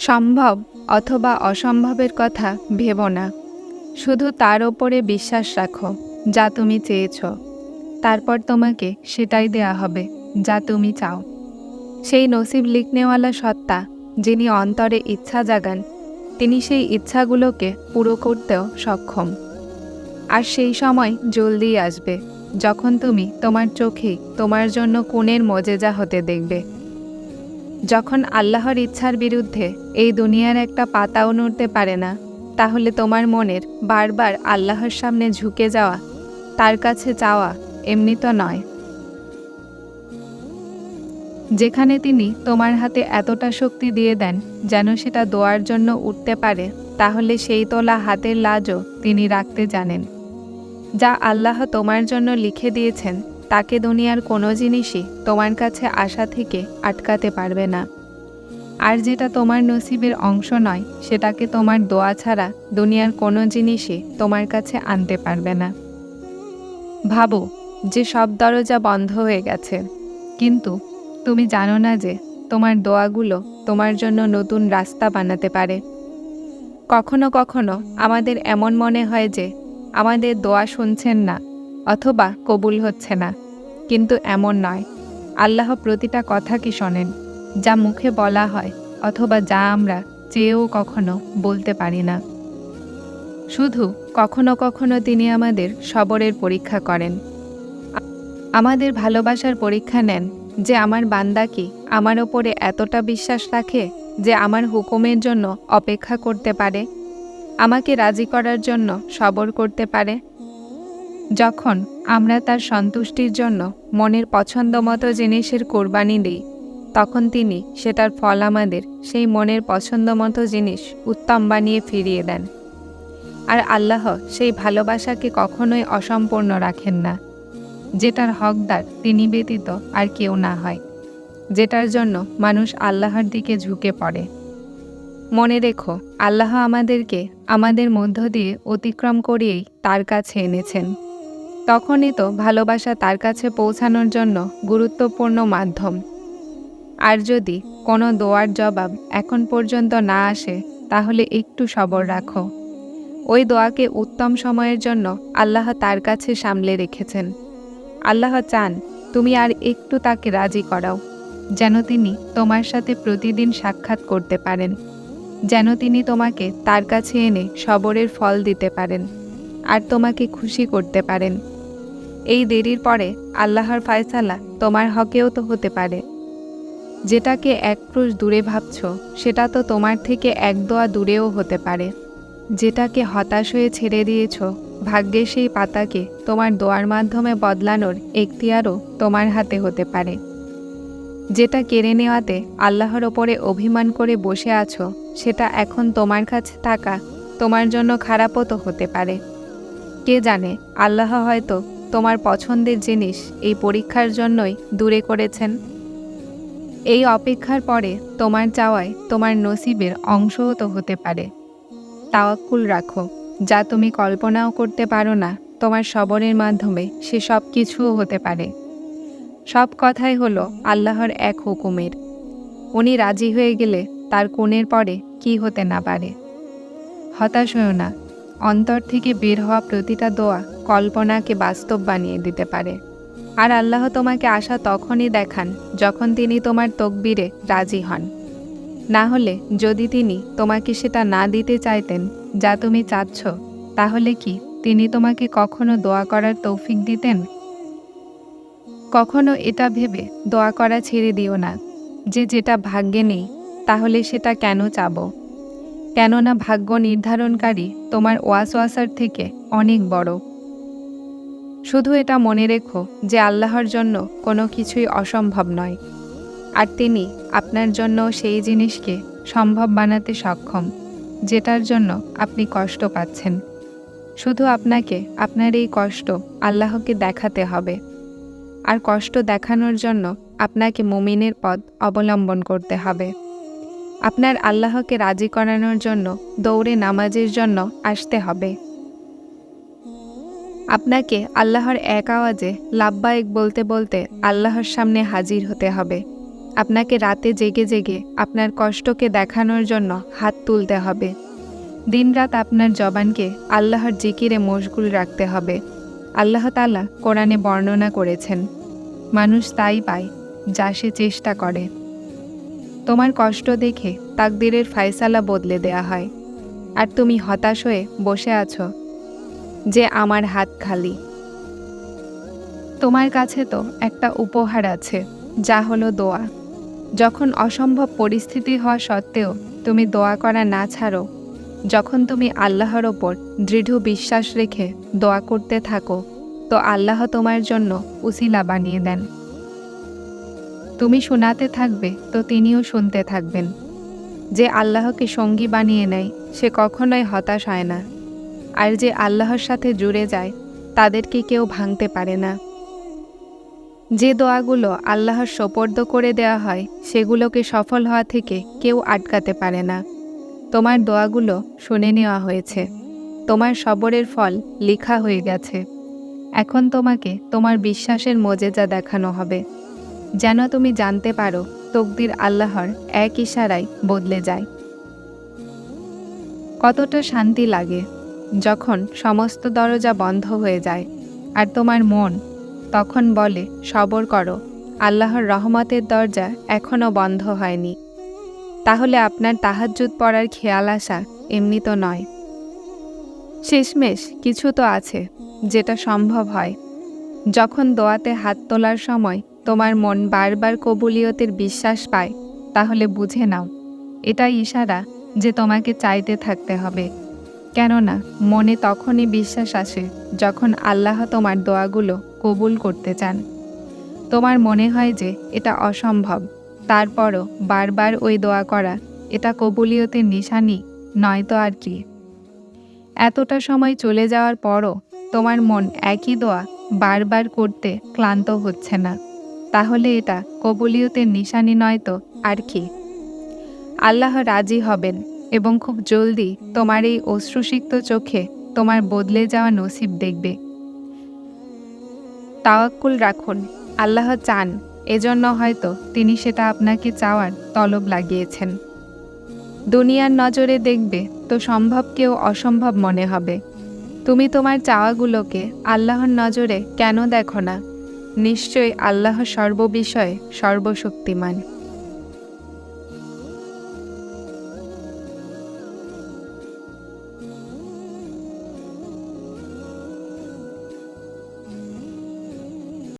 সম্ভব অথবা অসম্ভবের কথা ভেবো না। শুধু তার ওপরে বিশ্বাস রাখো, যা তুমি চেয়েছ। তারপর তোমাকে সেটাই দেয়া হবে, যা তুমি চাও। সেই নসিব লিখনেওয়ালা সত্তা, যিনি অন্তরে ইচ্ছা জাগান, তিনি সেই ইচ্ছাগুলোকে পুরো করতেও সক্ষম। আর সেই সময় জলদি আসবে, যখন তুমি তোমার চোখে তোমার জন্য কোণের মজেজা হতে দেখবে। যখন আল্লাহর ইচ্ছার বিরুদ্ধে এই দুনিয়ার একটা পাতাও নড়তে পারে না, তাহলে তোমার মনের বারবার আল্লাহর সামনে ঝুঁকে যাওয়া, তার কাছে চাওয়া এমনি তো নয়। যেখানে তিনি তোমার হাতে এতটা শক্তি দিয়ে দেন যেন সেটা দোয়ার জন্য উঠতে পারে, তাহলে সেই তোলা হাতের লাজও তিনি রাখতে জানেন। যা আল্লাহ তোমার জন্য লিখে দিয়েছেন তাকে দুনিয়ার কোনো জিনিসই তোমার কাছে আসা থেকে আটকাতে পারবে না। আর যেটা তোমার নসিবের অংশ নয়, সেটাকে তোমার দোয়া ছাড়া দুনিয়ার কোনো জিনিসই তোমার কাছে আনতে পারবে না। ভাবো, যে সব দরজা বন্ধ হয়ে গেছে। কিন্তু তুমি জানো না যে তোমার দোয়াগুলো তোমার জন্য নতুন রাস্তা বানাতে পারে। কখনো কখনো আমাদের এমন মনে হয় যে আমাদের দোয়া শুনছেন না। অথবা কবুল হচ্ছে না। কিন্তু এমন নয়। আল্লাহ প্রতিটা কথা কি শোনেন? যা মুখে বলা হয় অথবা যা আমরা চেয়েও কখনো বলতে পারি না। শুধু কখনো কখনো তিনি আমাদের সবরের পরীক্ষা করেন। আমাদের ভালোবাসার পরীক্ষা নেন যে আমার বান্দা কি আমার ওপরে এতটা বিশ্বাস রাখে যে আমার হুকুমের জন্য অপেক্ষা করতে পারে? আমাকে রাজি করার জন্য সবর করতে পারে? যখন আমরা তার সন্তুষ্টির জন্য মনের পছন্দ মতো জিনিসের কোরবানি দিই, তখন তিনি সেটার ফল আমাদের সেই মনের পছন্দ মতো জিনিস উত্তম বানিয়ে ফিরিয়ে দেন। আর আল্লাহ সেই ভালোবাসাকে কখনোই অসম্পূর্ণ রাখেন না। যেটার হকদার তিনি ব্যতীত আর কেউ না হয়। যেটার জন্য মানুষ আল্লাহর দিকে ঝুঁকে পড়ে। মনে রেখো, আল্লাহ আমাদেরকে আমাদের মধ্য দিয়ে অতিক্রম করিয়েই তার কাছে এনেছেন। তখনই তো ভালোবাসা তার কাছে পৌঁছানোর জন্য গুরুত্বপূর্ণ মাধ্যম। আর যদি কোনো দোয়ার জবাব এখন পর্যন্ত না আসে, তাহলে একটু সবর রাখো। ওই দোয়াকে উত্তম সময়ের জন্য আল্লাহ তার কাছে সামলে রেখেছেন। আল্লাহ চান তুমি আর একটু তাকে রাজি করাও, যেন তিনি তোমার সাথে প্রতিদিন সাক্ষাৎ করতে পারেন, যেন তিনি তোমাকে তার কাছে এনে সবরের ফল দিতে পারেন, আর তোমাকে খুশি করতে পারেন। এই দেরির পরে আল্লাহর ফায়সালা তোমার হকেও তো হতে পারে। যেটাকে এক ক্রুশ দূরে ভাবছ, সেটা তো তোমার থেকে এক দোয়া দূরেও হতে পারে। যেটাকে হতাশ হয়ে ছেড়ে দিয়েছ ভাগ্যের সেই পাতাকে তোমার দোয়ার মাধ্যমে বদলানোর এখতিয়ারও তোমার হাতে হতে পারে। যেটা কেড়ে নেওয়াতে আল্লাহর ওপরে অভিমান করে বসে আছো, সেটা এখন তোমার কাছে থাকা তোমার জন্য খারাপও তো হতে পারে। কে জানে, আল্লাহ হয়তো তোমার পছন্দের জিনিস এই পরীক্ষার জন্যই দূরে করেছেন। এই অপেক্ষার পরে তোমার চাওয়ায় তোমার নসিবের অংশও তো হতে পারে। তাওয়াক্কুল রাখো, যা তুমি কল্পনাও করতে পারো না, তোমার সবরের মাধ্যমে সে সব কিছুও হতে পারে। সব কথাই হলো আল্লাহর এক হুকুমের। উনি রাজি হয়ে গেলে তার কোণের পরে কি হতে না পারে। হতাশ হয়েও না অন্তর থেকে বের হওয়া প্রতিটা দোয়া কল্পনাকে বাস্তব বানিয়ে দিতে পারে। আর আল্লাহ তোমাকে আশা তখনই দেখান যখন তিনি তোমার তকবিরে রাজি হন। না হলে যদি তিনি তোমাকে সেটা না দিতে চাইতেন যা তুমি চাচ্ছ, তাহলে কি তিনি তোমাকে কখনো দোয়া করার তৌফিক দিতেন? কখনো এটা ভেবে দোয়া করা ছেড়ে দিও না যে যেটা ভাগ্যে নেই, তাহলে সেটা কেন চাবো? কেননা ভাগ্য নির্ধারণকারী তোমার ওয়াসওয়াসার থেকে অনেক বড়। শুধু এটা মনে রেখো যে আল্লাহর জন্য কোনো কিছুই অসম্ভব নয়। আর তিনি আপনার জন্য সেই জিনিসকে সম্ভব বানাতে সক্ষম, যেটার জন্য আপনি কষ্ট পাচ্ছেন। শুধু আপনাকে আপনার এই কষ্ট আল্লাহকে দেখাতে হবে। আর কষ্ট দেখানোর জন্য আপনাকে মুমিনের পথ অবলম্বন করতে হবে। আপনার আল্লাহকে রাজি করানোর জন্য দৌড়ে নামাজের জন্য আসতে হবে। আপনাকে আল্লাহর এক আওয়াজে লাভবায়ক বলতে বলতে আল্লাহর সামনে হাজির হতে হবে। আপনাকে রাতে জেগে জেগে আপনার কষ্টকে দেখানোর জন্য হাত তুলতে হবে। দিনরাত আপনার জবানকে আল্লাহর জিকিরে মশগুল রাখতে হবে। আল্লাহ তালা কোরআনে বর্ণনা করেছেন, মানুষ তাই পায় যা সে চেষ্টা করে। তোমার কষ্ট দেখে তাকদিরের ফায়সালা বদলে দেয়া হয়। আর তুমি হতাশ হয়ে বসে আছো, যে আমার হাত খালি। তোমার কাছে তো একটা উপহার আছে, যা হলো দোয়া। যখন অসম্ভব পরিস্থিতি হওয়া সত্ত্বেও তুমি দোয়া করা না ছাড়ো, যখন তুমি আল্লাহর ওপর দৃঢ় বিশ্বাস রেখে দোয়া করতে থাকো, তো আল্লাহ তোমার জন্য উসিলা বানিয়ে দেন। তুমি শোনাতে থাকবে, তো তিনিও শুনতে থাকবেন। যে আল্লাহকে সঙ্গী বানিয়ে নেয়, সে কখনোই হতাশ হয় না। আর যে আল্লাহর সাথে জুড়ে যায়, তাদেরকে কেউ ভাঙতে পারে না। যে দোয়াগুলো আল্লাহর সোপর্দ করে দেওয়া হয়, সেগুলোকে সফল হওয়া থেকে কেউ আটকাতে পারে না। তোমার দোয়াগুলো শুনে নেওয়া হয়েছে। তোমার সবরের ফল লেখা হয়ে গেছে। এখন তোমাকে তোমার বিশ্বাসের মজেজা দেখানো হবে। যেন তুমি জানতে পারো, তকদির আল্লাহর এক ইশারায় বদলে যায়। কতটা শান্তি লাগে যখন সমস্ত দরজা বন্ধ হয়ে যায় আর তোমার মন তখন বলে, সবর করো, আল্লাহর রহমতের দরজা এখনও বন্ধ হয়নি। তাহলে আপনার তাহাজ্জুদ পড়ার খেয়াল আসা এমনি তো নয়। শেষমেশ কিছু তো আছে যেটা সম্ভব হয়। যখন দোয়াতে হাত তোলার সময় তোমার মন বারবার কবুলিয়তের বিশ্বাস পায়, তাহলে বুঝে নাও এটা ইশারা যে তোমাকে চাইতে থাকতে হবে। কেননা, মনে তখনই বিশ্বাস আসে যখন আল্লাহ তোমার দোয়াগুলো কবুল করতে চান। তোমার মনে হয় যে এটা অসম্ভব, তারপরও বারবার ওই দোয়া করা, এটা কবুলিয়তের নিশানি নয়তো আর কি। এতটা সময় চলে যাওয়ার পরও তোমার মন একই দোয়া বারবার করতে ক্লান্ত হচ্ছে না। তাহলে এটা কবুলিয়তের নিশানি নয় তো, আর কি? আল্লাহ রাজি হবেন এবং খুব জলদি তোমার এই অশ্রুসিক্ত চোখে তোমার বদলে যাওয়া নসিব দেখবে। তাওয়াক্কুল রাখুন, আল্লাহ চান, এজন্য হয়তো তিনি সেটা আপনাকে চাওয়ার তলব লাগিয়েছেন। দুনিয়ার নজরে দেখবে তো সম্ভবকেও অসম্ভব মনে হবে। তুমি তোমার চাওয়াগুলোকে আল্লাহর নজরে কেন দেখো না? নিশ্চয়ই আল্লাহ সর্ববিষয়ে সর্বশক্তিমান।